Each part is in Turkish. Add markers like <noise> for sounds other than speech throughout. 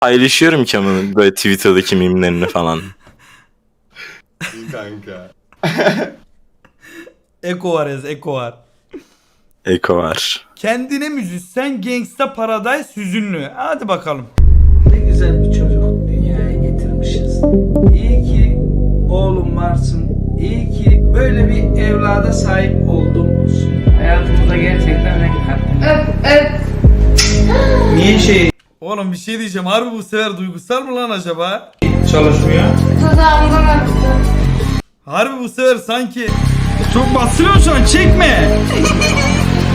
paylaşıyorum ki ama böyle Twitter'daki mimlerini falan. İyi kanka. <laughs> Eko var yaz Eko var. Eko var. Kendine müzisyen Gangsta Paradise hüzünlü. Hadi bakalım. Ne güzel bir çocuk dünyaya getirmişiz. İyi ki oğlum varsın. İyi ki böyle bir evlada sahip oldum olsun. Hayatımıza gerçekten renk kattın. Niye şey Oğlum bir şey diyeceğim. Harbi bu sefer duygusal mı lan acaba? çalışmıyor? Dudağımdan aktı. Harbi bu sefer sanki çok basılıyor şu an çekme.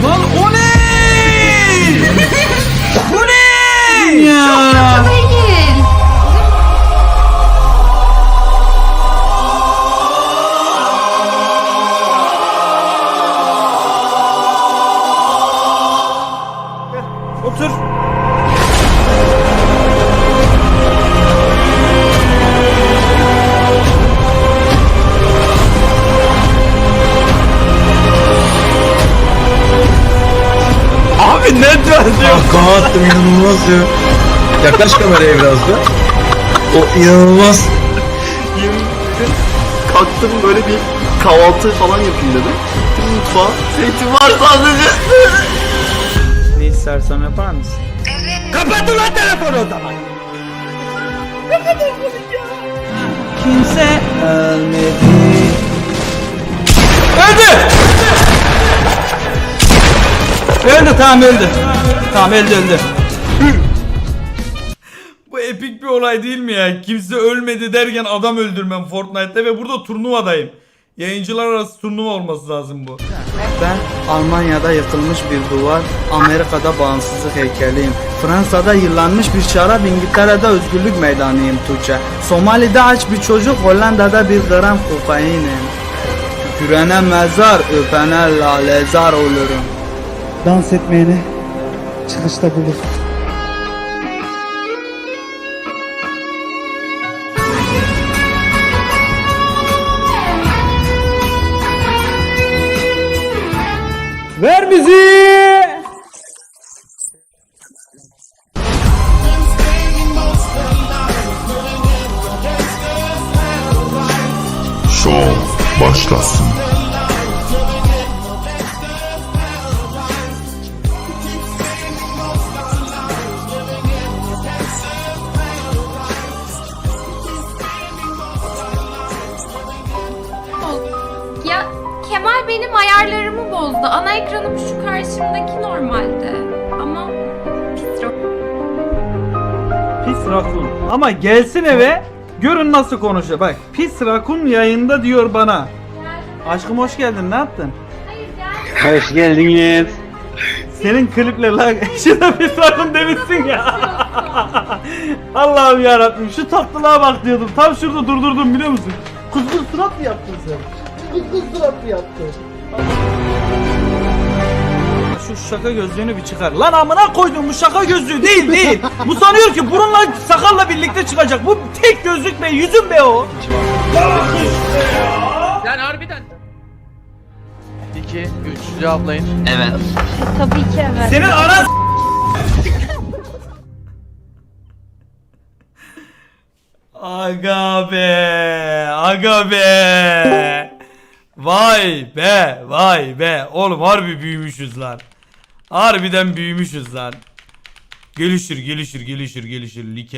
Lan o ne? <laughs> bu ne? Ya. Değil. Kahkaha attım inanılmaz ya. Yaklaş kameraya biraz da. O inanılmaz. Kalktım böyle bir kahvaltı falan yapayım dedim. Gittim mutfağa. Zeytin var sadece. Ne istersem yapar mısın? Kimse ölmedi. Öldü. Öldü tamam öldü. Tamam öldü öldü. <laughs> Bu epik bir olay değil mi ya? Kimse ölmedi derken adam öldürmem Fortnite'te ve burada turnuvadayım. Yayıncılar arası turnuva olması lazım bu. Ben Almanya'da yıkılmış bir duvar, Amerika'da bağımsızlık heykeliyim. Fransa'da yıllanmış bir şarap, İngiltere'de özgürlük meydanıyım Tuğçe. Somali'de aç bir çocuk, Hollanda'da bir gram kokainim. Tükürene mezar, öpene lalezar olurum. Dans etmeyeni çıkışta bulur. Ver müziği! Şov başlasın. Benim ayarlarımı bozdu. Ana ekranım şu karşımdaki normalde. Ama pis ro- Pis rakun. Ama gelsin eve görün nasıl konuşuyor. Bak pis rakun yayında diyor bana. Aşkım hoş geldin ne yaptın? Hoş geldiniz. Senin kliple la <laughs> şuna pis rakun demişsin ya. <laughs> Allah'ım ya Rabbim şu tatlılığa bak diyordum. Tam şurada durdurdum biliyor musun? Kuzgun surat mı yaptın sen? Mı yaptın? Şu şaka gözlüğünü bir çıkar. Lan amına koydum bu şaka gözlüğü değil değil. bu sanıyor ki burunla sakalla birlikte çıkacak. Bu tek gözlük be yüzüm be o. Sen harbiden. 2 3 cevaplayın. Tabii ki evet. Senin anan Aga be, aga be. Vay be, vay be. Oğlum harbi büyümüşüz lan. Harbiden büyümüşüz lan. Gelişir, gelişir, gelişir, gelişir. Like